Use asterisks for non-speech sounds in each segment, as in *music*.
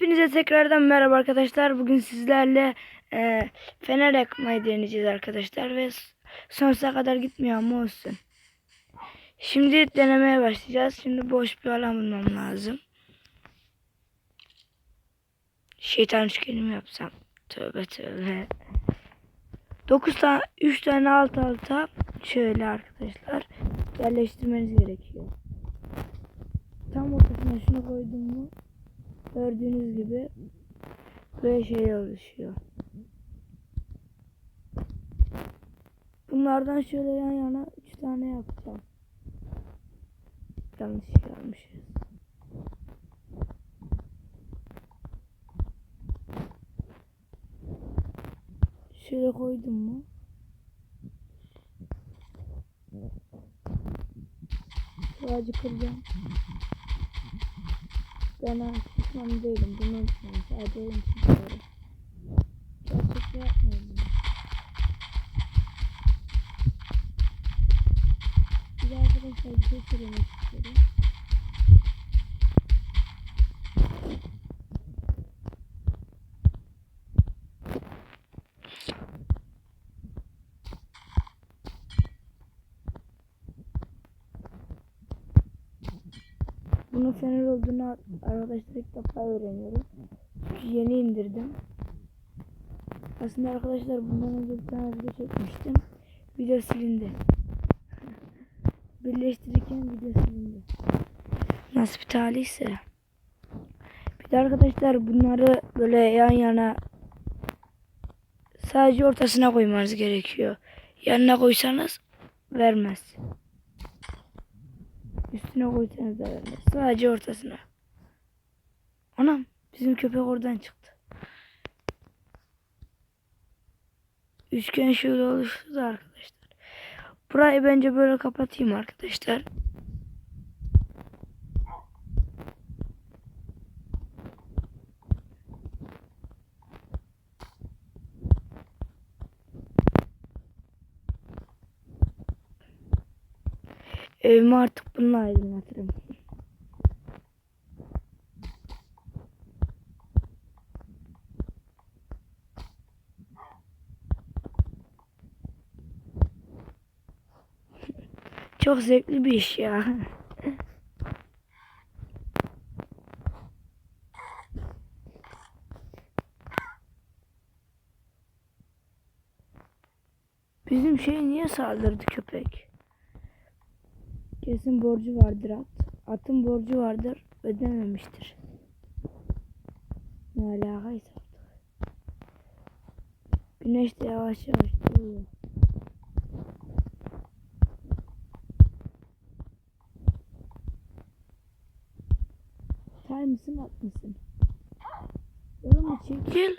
Hepinize tekrardan merhaba arkadaşlar. Bugün sizlerle e, fener yakmayı deneyeceğiz arkadaşlar ve sonsuza kadar gitmiyor ama olsun. Şimdi denemeye başlayacağız. Şimdi boş bir alan bulmam lazım. Şeytan üçgeni mi yapsam? Tövbe tövbe. 9 tane 3 tane alt alta şöyle arkadaşlar yerleştirmeniz gerekiyor. Tam ortasına şunu koydum mu Gördüğünüz gibi böyle şey oluşuyor. Bunlardan şöyle yan yana 3 tane yapacağım. Yanlış yapmışız. Şöyle koydum mu? Şu ağacı kıracağım. Ben ha, pişman değilim. Bunu unutmayın. Sadece oyun için söylüyorum. Gerçekten. Bir arkadaşlar bir şey söylemek istiyorum. Bunun fener olduğunu arkadaşlar ilk defa öğreniyorum. Çünkü yeni indirdim. Aslında arkadaşlar bundan önce bir tane video çekmiştim. Video silindi. *laughs* Birleştirirken video silindi. Nasıl bir talihse. Bir de arkadaşlar bunları böyle yan yana sadece ortasına koymanız gerekiyor. Yanına koysanız vermez. Üstüne koysanız da vermez. Sadece ortasına. Anam bizim köpek oradan çıktı. Üçgen şöyle oluştu da arkadaşlar. Burayı bence böyle kapatayım arkadaşlar. Evimi artık bununla aydınlatırım. *laughs* Çok zevkli bir iş ya. *laughs* Bizim şey niye saldırdı köpek? Kesin borcu vardır at. Atın borcu vardır. Ödememiştir. Ne alakaysa artık. Güneş de yavaş yavaş doğuyor. Tay mısın at mısın? Oğlum çekil.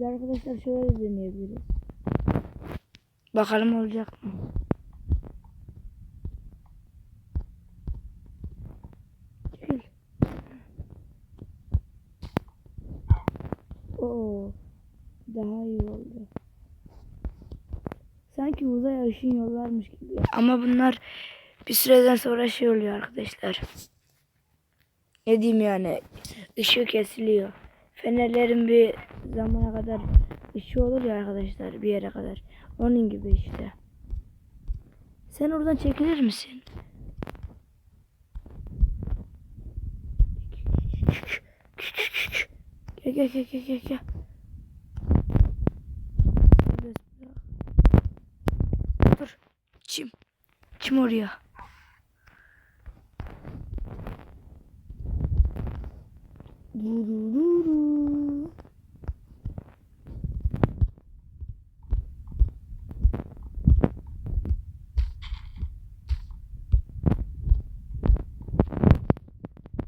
Bir arkadaşlar şöyle de deneyebiliriz. Bakalım olacak mı? Çekil. Oo. Daha iyi oldu. Sanki uzay ışın yollarmış gibi. Ama bunlar bir süreden sonra şey oluyor arkadaşlar. Ne diyeyim yani? Işığı kesiliyor. Fenerlerin bir zamana kadar ışığı olur ya arkadaşlar bir yere kadar. Onun gibi işte. Sen oradan çekilir misin? Gel gel gel gel gel gel. Dur. Çim. Çim oraya. Durururu.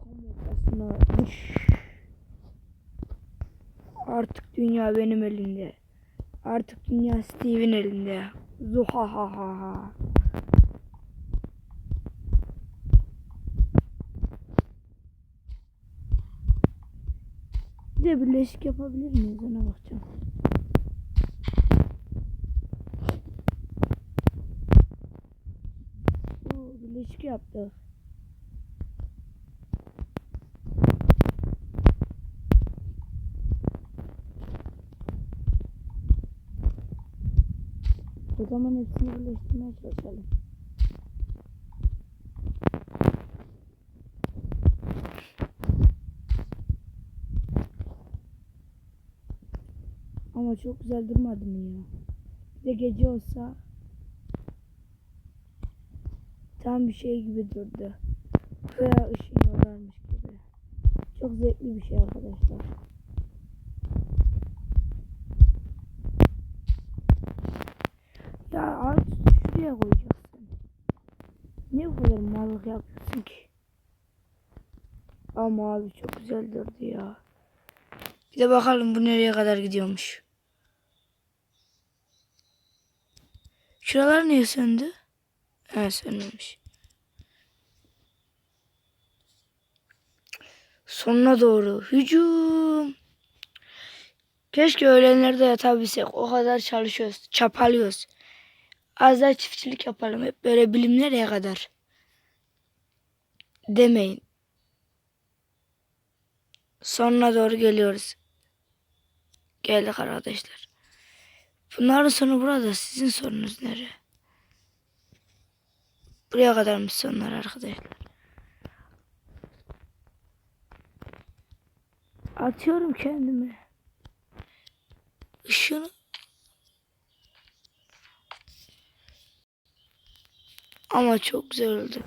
Tam ortasına düş. Artık dünya benim elimde. Artık dünya Steve'in elinde. Zuhahaha. Bir de birleşik yapabilir miyiz ona bakacağım. Oo, birleşik yaptık. O zaman hepsini birleştirmeye çalışalım. Ama çok güzel durmadı mı ya? Bir de gece olsa tam bir şey gibi durdu. Buraya ışınıyorlarmış gibi. Çok zevkli bir şey arkadaşlar. Ya ağaç şuraya koyacaksın. Niye bu mallık yapıyorsun ki? Ama abi çok güzel durdu ya. Bir de bakalım bu nereye kadar gidiyormuş. Şuralar niye söndü? He sönmemiş. Sonuna doğru hücum. Keşke öğlenlerde yatabilsek. O kadar çalışıyoruz. Çapalıyoruz. Az daha çiftçilik yapalım. Hep böyle bilim nereye kadar? Demeyin. Sonuna doğru geliyoruz. Geldik arkadaşlar. Bunların sonu burada. Sizin sorunuz nere? Buraya kadarmış sonlar arkadaşlar. Atıyorum kendimi. Işığını. Ama çok güzel oldu.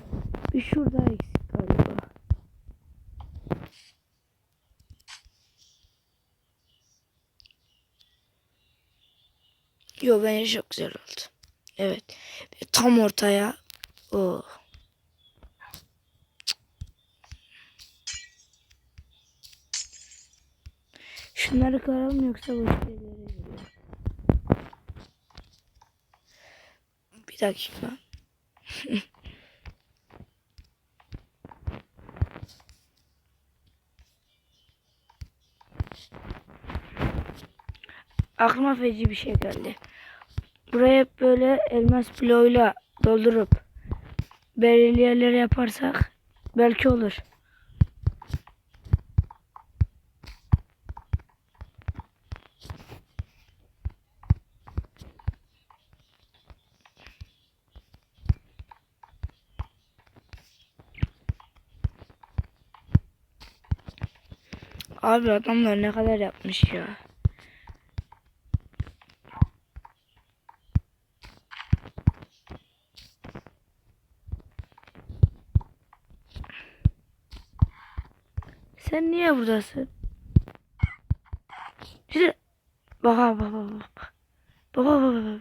Bir şurada eksik Yo bence çok güzel oldu. Evet. Ve tam ortaya. Oh. Şunları kıralım yoksa yerlere gidiyor. Bir dakika. Aklıma feci bir şey geldi. Buraya böyle elmas bloğuyla doldurup belirli yaparsak belki olur. Abi adamlar ne kadar yapmış ya. Sen niye buradasın? Şurada. Bak bak bak bak. Baba baba baba.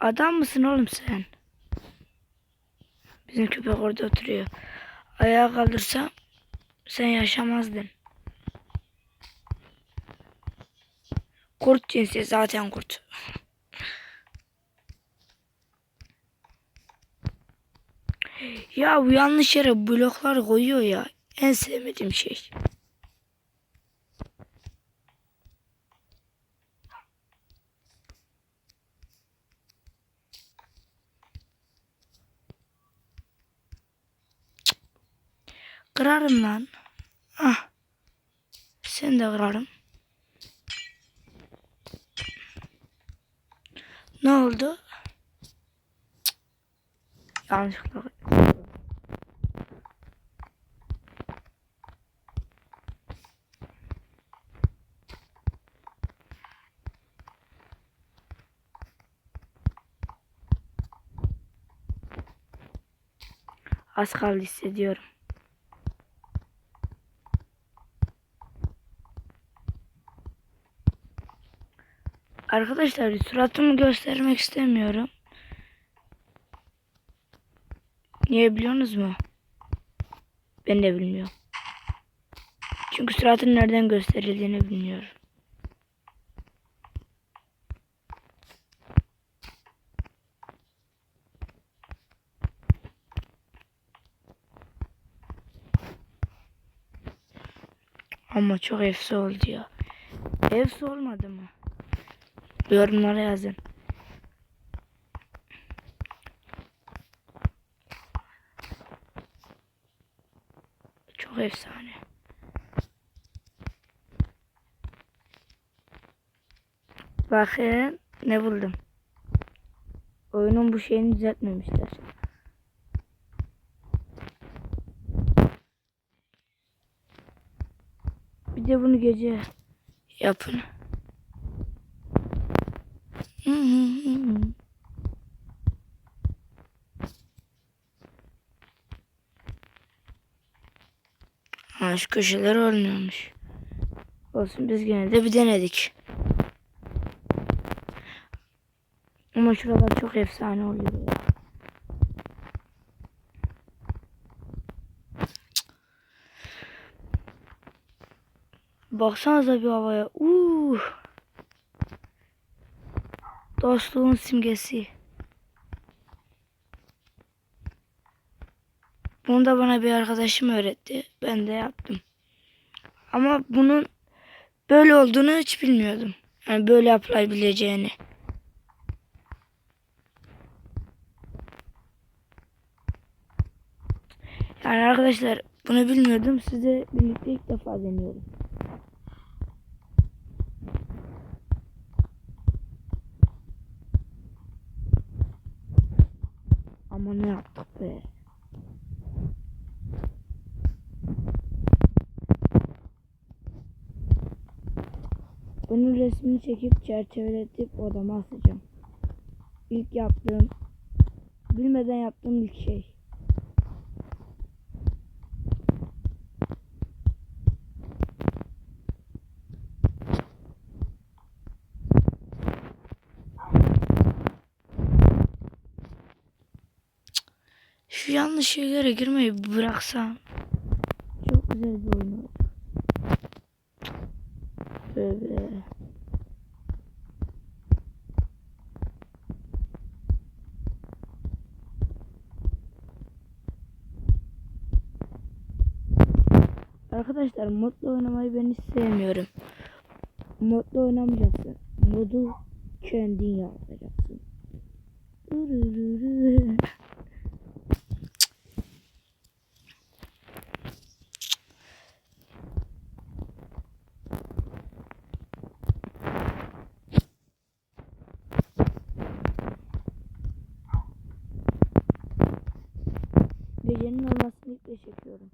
Adam mısın oğlum sen? Bizim köpek orada oturuyor. Ayağa kaldırsam sen yaşamazdın. Kurt cinsi zaten kurt. Ya bu yanlış yere bloklar koyuyor ya. En sevmediğim şey. Kırarım lan. Ah. Sen de kırarım. Ne oldu? Yanlışlıkla. Az kaldı hissediyorum. Arkadaşlar suratımı göstermek istemiyorum. Niye biliyorsunuz mu? Ben de bilmiyorum. Çünkü suratın nereden gösterildiğini bilmiyorum. Ama çok efsi oldu ya. Efsi olmadı mı? Yorumlara yazın. Çok efsane. Bakın ne buldum. Oyunun bu şeyini düzeltmemişler. Bir de bunu gece yapın. *laughs* Ha şu köşeler olmuyormuş. Olsun biz gene de bir denedik. Ama şuralar çok efsane oluyor. Baksanıza bir havaya. Uh. Dostluğun simgesi. Bunu da bana bir arkadaşım öğretti. Ben de yaptım. Ama bunun böyle olduğunu hiç bilmiyordum. Yani böyle yapılabileceğini. Yani arkadaşlar bunu bilmiyordum. Size birlikte ilk defa deniyorum. Ama ne yaptık be? Bunun resmini çekip çerçeveletip odama asacağım. İlk yaptığım, bilmeden yaptığım ilk şey. Şu yanlış şeylere girmeyi bıraksam çok güzel bir oyun olur. Tövbe. Arkadaşlar modla oynamayı ben hiç sevmiyorum. Modla oynamayacaksın. Modu kendin. Urururu. Gecenin olmasını iple çekiyorum.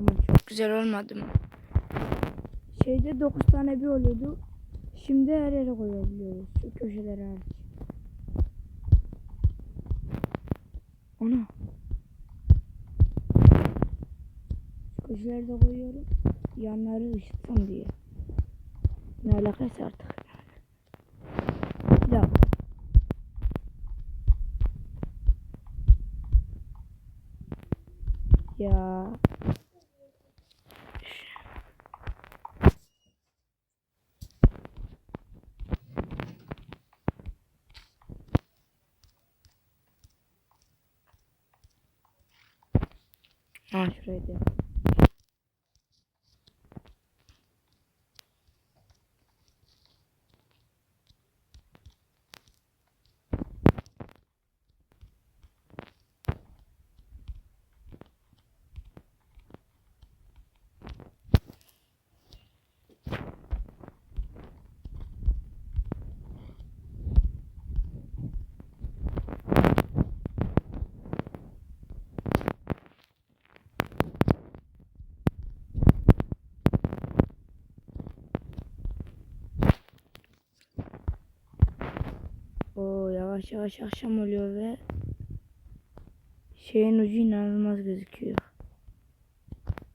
Ama çok güzel olmadı mı? Şeyde 9 tane bir oluyordu. Şimdi her yere koyabiliyoruz. Şu köşelere hariç. Ana. Şu köşeleri de koyuyorum. Yanları ışıtsın diye. Ne alakası artık. Bir daha. Ya. Ha şurayı da. yap. Oo yavaş yavaş akşam oluyor ve şeyin ucu inanılmaz gözüküyor.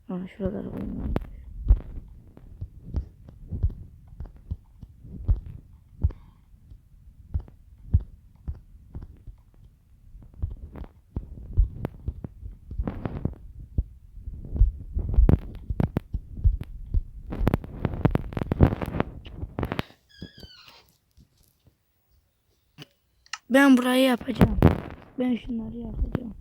Ha şuraları koyayım. Ben burayı yapacağım. Ben şunları yapacağım.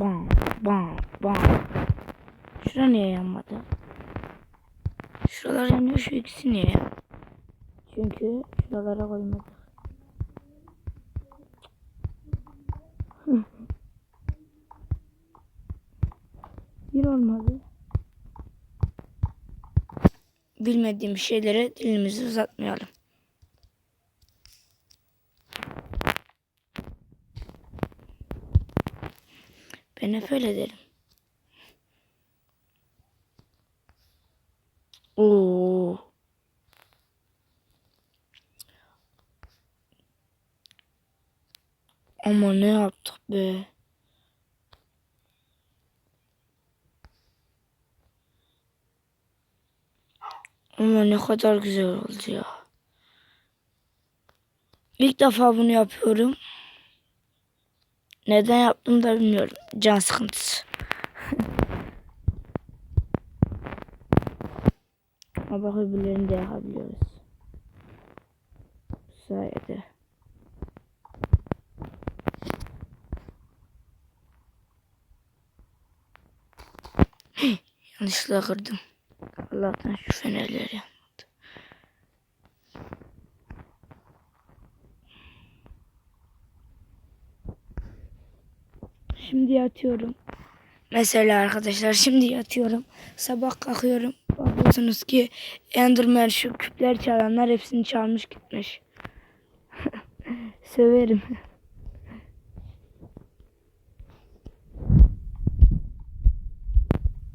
Bam bam bam. Şura niye yanmadı? Şuralar yanıyor şu ikisi niye? Çünkü şuralara koymadık. Bir olmadı. Bilmediğim şeylere dilimizi uzatmayalım. Ben hep öyle derim. Oo. Ama ne yaptık be? Ama ne kadar güzel oldu ya. İlk defa bunu yapıyorum. Neden yaptım da bilmiyorum. Can sıkıntısı. *laughs* Ama bak öbürlerini de yapabiliyoruz. Bu sayede. *laughs* Yanlışlıkla kırdım. Allah'tan şu fenerleri yanmadı. Şimdi yatıyorum. Mesela arkadaşlar şimdi yatıyorum. Sabah kalkıyorum. Bakıyorsunuz ki Enderman şu küpler çalanlar hepsini çalmış gitmiş. *laughs* Söverim.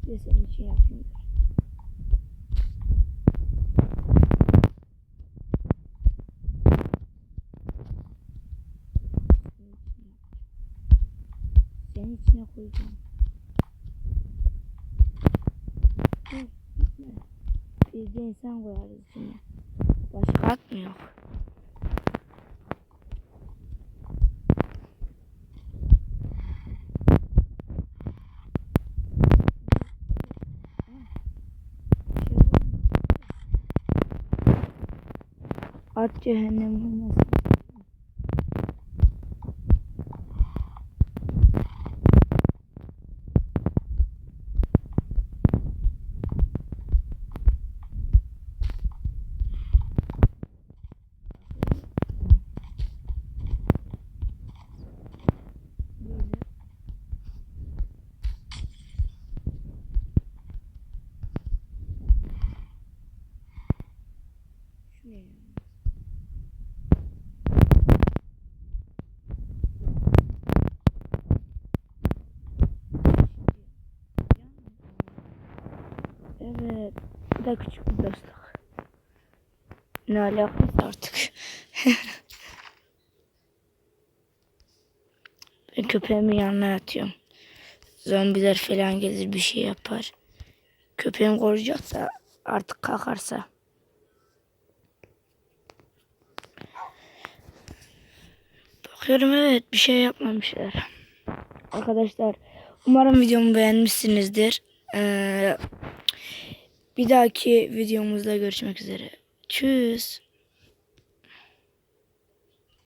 Bir de senin için yapayım. Senin içine koyacağım. Biz de insan koyarız içine. Başka mı yok? At cehennem olmasın. Böyle. Şu ne ya? Evet. Bu da küçük bir dostluk. Ne alakası artık. *laughs* ben köpeğimin yanına yatıyorum. Zombiler falan gelir bir şey yapar. Köpeğim koruyacaksa artık kalkarsa. Bakıyorum evet bir şey yapmamışlar. Arkadaşlar umarım videomu beğenmişsinizdir. Ee, bir dahaki videomuzda görüşmek üzere. Tschüss.